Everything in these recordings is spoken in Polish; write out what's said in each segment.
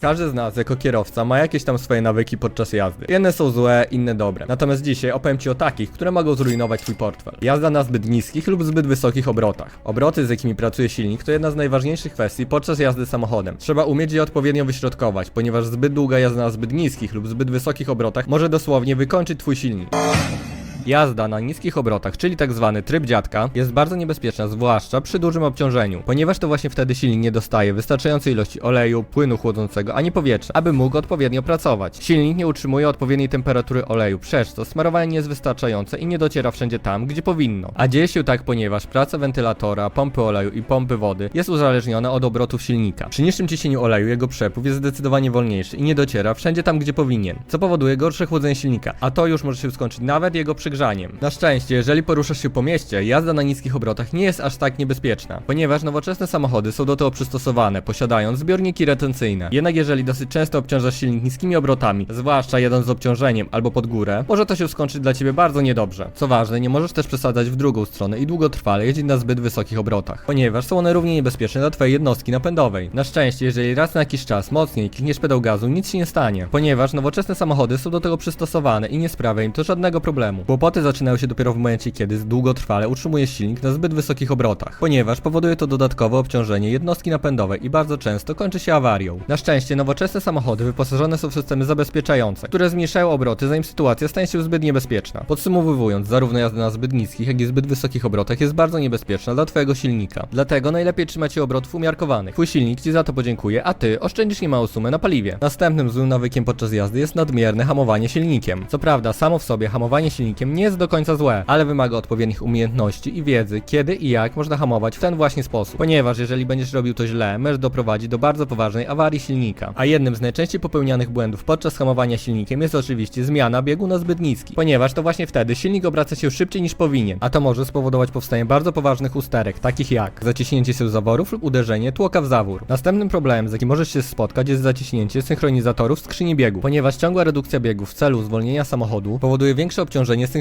Każdy z nas jako kierowca ma jakieś tam swoje nawyki podczas jazdy. Jedne są złe, inne dobre. Natomiast dzisiaj opowiem Ci o takich, które mogą zrujnować Twój portfel. Jazda na zbyt niskich lub zbyt wysokich obrotach. Obroty, z jakimi pracuje silnik, to jedna z najważniejszych kwestii podczas jazdy samochodem. Trzeba umieć je odpowiednio wyśrodkować, ponieważ zbyt długa jazda na zbyt niskich lub zbyt wysokich obrotach może dosłownie wykończyć Twój silnik. Jazda na niskich obrotach, czyli tak zwany tryb dziadka, jest bardzo niebezpieczna, zwłaszcza przy dużym obciążeniu, ponieważ to właśnie wtedy silnik nie dostaje wystarczającej ilości oleju, płynu chłodzącego ani powietrza, aby mógł odpowiednio pracować. Silnik nie utrzymuje odpowiedniej temperatury oleju, przez co smarowanie nie jest wystarczające i nie dociera wszędzie tam, gdzie powinno. A dzieje się tak, ponieważ praca wentylatora, pompy oleju i pompy wody jest uzależniona od obrotów silnika. Przy niższym ciśnieniu oleju jego przepływ jest zdecydowanie wolniejszy i nie dociera wszędzie tam, gdzie powinien, co powoduje gorsze chłodzenie silnika, a to już może się skończyć nawet jego Na szczęście, jeżeli poruszasz się po mieście, jazda na niskich obrotach nie jest aż tak niebezpieczna, ponieważ nowoczesne samochody są do tego przystosowane, posiadając zbiorniki retencyjne. Jednak jeżeli dosyć często obciążasz silnik niskimi obrotami, zwłaszcza jeden z obciążeniem albo pod górę, może to się skończyć dla ciebie bardzo niedobrze. Co ważne, nie możesz też przesadzać w drugą stronę i długotrwale jeździć na zbyt wysokich obrotach, ponieważ są one równie niebezpieczne dla twojej jednostki napędowej. Na szczęście, jeżeli raz na jakiś czas mocniej klikniesz pedał gazu, nic się nie stanie, ponieważ nowoczesne samochody są do tego przystosowane i nie sprawia im to żadnego problemu. Kłopoty zaczynają się dopiero w momencie, kiedy długotrwale utrzymujesz silnik na zbyt wysokich obrotach, ponieważ powoduje to dodatkowe obciążenie jednostki napędowej i bardzo często kończy się awarią. Na szczęście nowoczesne samochody wyposażone są w systemy zabezpieczające, które zmniejszają obroty, zanim sytuacja stanie się zbyt niebezpieczna. Podsumowując, zarówno jazda na zbyt niskich, jak i zbyt wysokich obrotach jest bardzo niebezpieczna dla twojego silnika. Dlatego najlepiej trzymać się obrotów umiarkowanych. Twój silnik ci za to podziękuje, a ty oszczędzisz niemałą sumę na paliwie. Następnym złym nawykiem podczas jazdy jest nadmierne hamowanie silnikiem. Co prawda, samo w sobie hamowanie silnikiem nie jest do końca złe, ale wymaga odpowiednich umiejętności i wiedzy, kiedy i jak można hamować w ten właśnie sposób. Ponieważ jeżeli będziesz robił to źle, możesz doprowadzić do bardzo poważnej awarii silnika. A jednym z najczęściej popełnianych błędów podczas hamowania silnikiem jest oczywiście zmiana biegu na zbyt niski, ponieważ to właśnie wtedy silnik obraca się szybciej niż powinien, a to może spowodować powstanie bardzo poważnych usterek, takich jak zaciśnięcie się zaworów lub uderzenie tłoka w zawór. Następnym problemem, z jakim możesz się spotkać, jest zaciśnięcie synchronizatorów skrzyni biegu, ponieważ ciągła redukcja biegu w celu zwolnienia samochodu powoduje większe obciążenie synchronizatorów.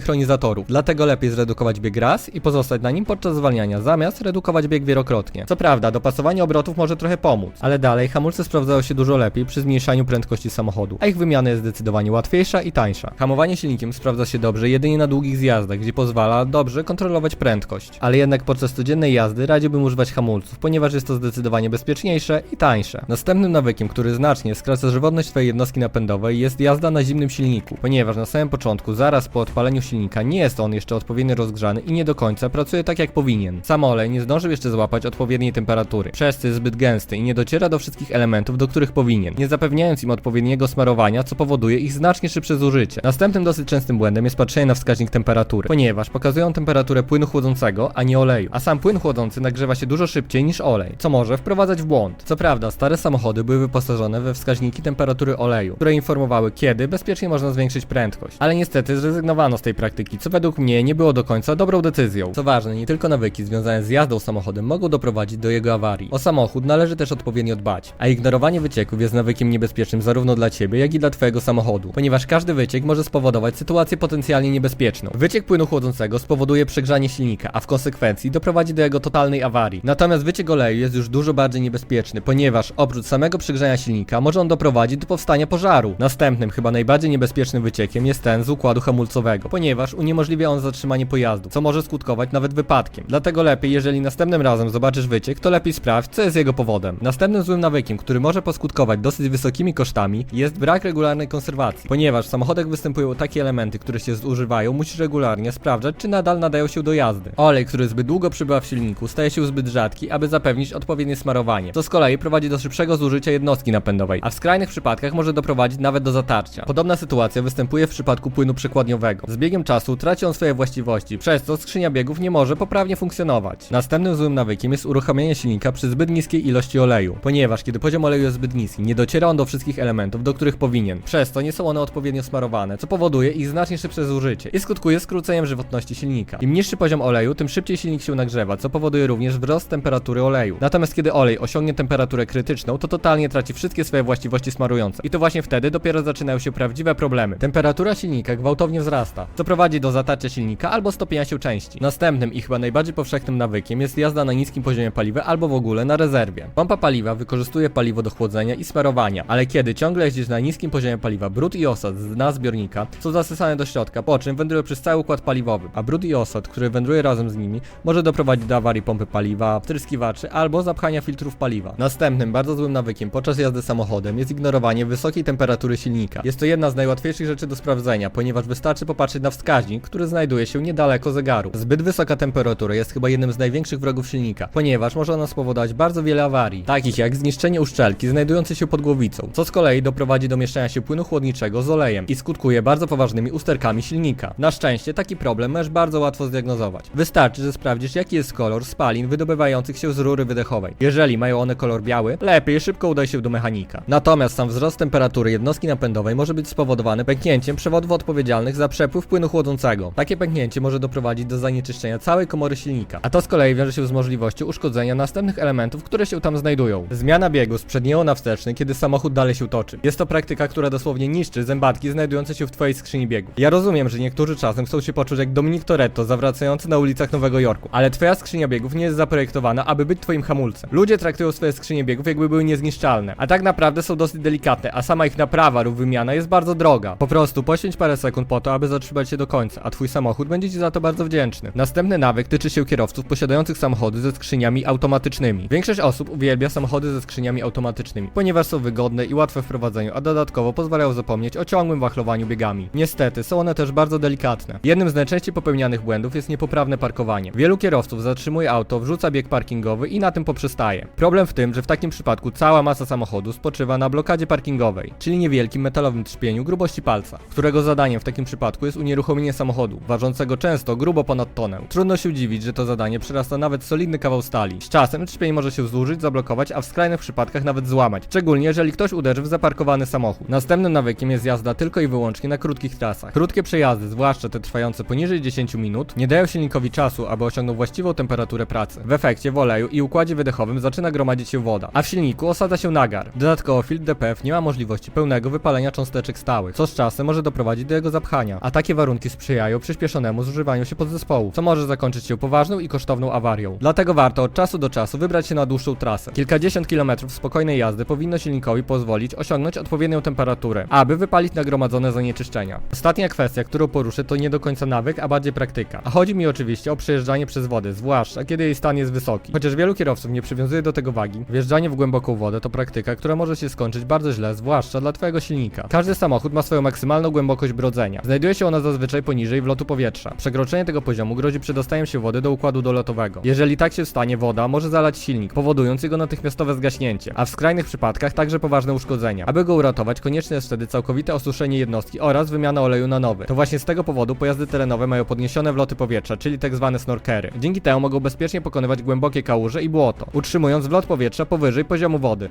Dlatego lepiej zredukować bieg raz i pozostać na nim podczas zwalniania, zamiast redukować bieg wielokrotnie. Co prawda, dopasowanie obrotów może trochę pomóc, ale dalej hamulce sprawdzają się dużo lepiej przy zmniejszaniu prędkości samochodu, a ich wymiana jest zdecydowanie łatwiejsza i tańsza. Hamowanie silnikiem sprawdza się dobrze jedynie na długich zjazdach, gdzie pozwala dobrze kontrolować prędkość. Ale jednak podczas codziennej jazdy radziłbym używać hamulców, ponieważ jest to zdecydowanie bezpieczniejsze i tańsze. Następnym nawykiem, który znacznie skraca żywotność twojej jednostki napędowej jest jazda na zimnym silniku, ponieważ na samym początku, zaraz po odpaleniu silnika, nie jest on jeszcze odpowiednio rozgrzany i nie do końca pracuje tak jak powinien. Sam olej nie zdążył jeszcze złapać odpowiedniej temperatury, przez co jest zbyt gęsty i nie dociera do wszystkich elementów, do których powinien, nie zapewniając im odpowiedniego smarowania, co powoduje ich znacznie szybsze zużycie. Następnym dosyć częstym błędem jest patrzenie na wskaźnik temperatury, ponieważ pokazują temperaturę płynu chłodzącego, a nie oleju, a sam płyn chłodzący nagrzewa się dużo szybciej niż olej, co może wprowadzać w błąd. Co prawda, stare samochody były wyposażone we wskaźniki temperatury oleju, które informowały, kiedy bezpiecznie można zwiększyć prędkość, ale niestety zrezygnowano z tej praktyki, co według mnie nie było do końca dobrą decyzją. Co ważne, nie tylko nawyki związane z jazdą samochodem mogą doprowadzić do jego awarii. O samochód należy też odpowiednio dbać, a ignorowanie wycieków jest nawykiem niebezpiecznym zarówno dla ciebie, jak i dla twojego samochodu, ponieważ każdy wyciek może spowodować sytuację potencjalnie niebezpieczną. Wyciek płynu chłodzącego spowoduje przegrzanie silnika, a w konsekwencji doprowadzi do jego totalnej awarii. Natomiast wyciek oleju jest już dużo bardziej niebezpieczny, ponieważ oprócz samego przegrzania silnika może on doprowadzić do powstania pożaru. Następnym, chyba najbardziej niebezpiecznym wyciekiem jest ten z układu hamulcowego, ponieważ uniemożliwia on zatrzymanie pojazdu, co może skutkować nawet wypadkiem. Dlatego lepiej, jeżeli następnym razem zobaczysz wyciek, to lepiej sprawdź, co jest jego powodem. Następnym złym nawykiem, który może poskutkować dosyć wysokimi kosztami, jest brak regularnej konserwacji. Ponieważ w samochodach występują takie elementy, które się zużywają, musisz regularnie sprawdzać, czy nadal nadają się do jazdy. Olej, który zbyt długo przybywa w silniku, staje się zbyt rzadki, aby zapewnić odpowiednie smarowanie, co z kolei prowadzi do szybszego zużycia jednostki napędowej, a w skrajnych przypadkach może doprowadzić nawet do zatarcia. Podobna sytuacja występuje w przypadku płynu przekładniowego. Z biegiem czasu traci on swoje właściwości, przez co skrzynia biegów nie może poprawnie funkcjonować. Następnym złym nawykiem jest uruchamianie silnika przy zbyt niskiej ilości oleju, ponieważ kiedy poziom oleju jest zbyt niski, nie dociera on do wszystkich elementów, do których powinien. Przez to nie są one odpowiednio smarowane, co powoduje ich znacznie szybsze zużycie i skutkuje skróceniem żywotności silnika. Im niższy poziom oleju, tym szybciej silnik się nagrzewa, co powoduje również wzrost temperatury oleju. Natomiast kiedy olej osiągnie temperaturę krytyczną, to totalnie traci wszystkie swoje właściwości smarujące. I to właśnie wtedy dopiero zaczynają się prawdziwe problemy. Temperatura silnika gwałtownie wzrasta. Co doprowadzi do zatarcia silnika albo stopienia się części. Następnym i chyba najbardziej powszechnym nawykiem jest jazda na niskim poziomie paliwa albo w ogóle na rezerwie. Pompa paliwa wykorzystuje paliwo do chłodzenia i smarowania, ale kiedy ciągle jeździsz na niskim poziomie paliwa, brud i osad z dna zbiornika są zasysane do środka, po czym wędrują przez cały układ paliwowy, a brud i osad, który wędruje razem z nimi, może doprowadzić do awarii pompy paliwa, wtryskiwaczy albo zapchania filtrów paliwa. Następnym bardzo złym nawykiem podczas jazdy samochodem jest ignorowanie wysokiej temperatury silnika. Jest to jedna z najłatwiejszych rzeczy do sprawdzenia, ponieważ wystarczy popatrzeć na wskaźnik, który znajduje się niedaleko zegaru. Zbyt wysoka temperatura jest chyba jednym z największych wrogów silnika, ponieważ może ona spowodować bardzo wiele awarii, takich jak zniszczenie uszczelki znajdującej się pod głowicą, co z kolei doprowadzi do mieszania się płynu chłodniczego z olejem i skutkuje bardzo poważnymi usterkami silnika. Na szczęście taki problem możesz bardzo łatwo zdiagnozować. Wystarczy, że sprawdzisz jaki jest kolor spalin wydobywających się z rury wydechowej. Jeżeli mają one kolor biały, lepiej szybko udaj się do mechanika. Natomiast sam wzrost temperatury jednostki napędowej może być spowodowany pęknięciem przewodów odpowiedzialnych za przepływ płynu chłodzącego. Takie pęknięcie może doprowadzić do zanieczyszczenia całej komory silnika, a to z kolei wiąże się z możliwością uszkodzenia następnych elementów, które się tam znajdują. Zmiana biegu z przedniego na wsteczny, kiedy samochód dalej się toczy. Jest to praktyka, która dosłownie niszczy zębatki znajdujące się w twojej skrzyni biegów. Ja rozumiem, że niektórzy czasem chcą się poczuć jak Dominic Toretto zawracający na ulicach Nowego Jorku, ale twoja skrzynia biegów nie jest zaprojektowana, aby być twoim hamulcem. Ludzie traktują swoje skrzynie biegów jakby były niezniszczalne, a tak naprawdę są dosyć delikatne, a sama ich naprawa lub wymiana jest bardzo droga. Po prostu poświęć parę sekund po to, aby zatrzymać się do końca, a twój samochód będzie ci za to bardzo wdzięczny. Następny nawyk tyczy się kierowców posiadających samochody ze skrzyniami automatycznymi. Większość osób uwielbia samochody ze skrzyniami automatycznymi, ponieważ są wygodne i łatwe w prowadzeniu, a dodatkowo pozwalają zapomnieć o ciągłym wachlowaniu biegami. Niestety, są one też bardzo delikatne. Jednym z najczęściej popełnianych błędów jest niepoprawne parkowanie. Wielu kierowców zatrzymuje auto, wrzuca bieg parkingowy i na tym poprzestaje. Problem w tym, że w takim przypadku cała masa samochodu spoczywa na blokadzie parkingowej, czyli niewielkim metalowym trzpieniu grubości palca, którego zadaniem w takim przypadku jest unieruchomienie samochodu, ważącego często grubo ponad tonę. Trudno się dziwić, że to zadanie przerasta nawet solidny kawał stali. Z czasem trzpień może się zużyć, zablokować, a w skrajnych przypadkach nawet złamać, szczególnie jeżeli ktoś uderzy w zaparkowany samochód. Następnym nawykiem jest jazda tylko i wyłącznie na krótkich trasach. Krótkie przejazdy, zwłaszcza te trwające poniżej 10 minut, nie dają silnikowi czasu, aby osiągnął właściwą temperaturę pracy. W efekcie w oleju i układzie wydechowym zaczyna gromadzić się woda, a w silniku osadza się nagar. Dodatkowo filtr DPF nie ma możliwości pełnego wypalenia cząsteczek stałych, co z czasem może doprowadzić do jego zapchania, a takie warunki sprzyjają przyspieszonemu zużywaniu się podzespołów, co może zakończyć się poważną i kosztowną awarią. Dlatego warto od czasu do czasu wybrać się na dłuższą trasę. Kilkadziesiąt kilometrów spokojnej jazdy powinno silnikowi pozwolić osiągnąć odpowiednią temperaturę, aby wypalić nagromadzone zanieczyszczenia. Ostatnia kwestia, którą poruszę, to nie do końca nawyk, a bardziej praktyka. A chodzi mi oczywiście o przejeżdżanie przez wodę, zwłaszcza kiedy jej stan jest wysoki. Chociaż wielu kierowców nie przywiązuje do tego wagi, wjeżdżanie w głęboką wodę to praktyka, która może się skończyć bardzo źle, zwłaszcza dla twojego silnika. Każdy samochód ma swoją maksymalną głębokość brodzenia. Znajduje się ona zazwyczaj poniżej wlotu powietrza. Przekroczenie tego poziomu grozi przedostaniem się wody do układu dolotowego. Jeżeli tak się stanie, woda może zalać silnik, powodując jego natychmiastowe zgaśnięcie, a w skrajnych przypadkach także poważne uszkodzenia. Aby go uratować, konieczne jest wtedy całkowite osuszenie jednostki oraz wymiana oleju na nowy. To właśnie z tego powodu pojazdy terenowe mają podniesione wloty powietrza, czyli tak zwane snorkery. Dzięki temu mogą bezpiecznie pokonywać głębokie kałuże i błoto, utrzymując wlot powietrza powyżej poziomu wody.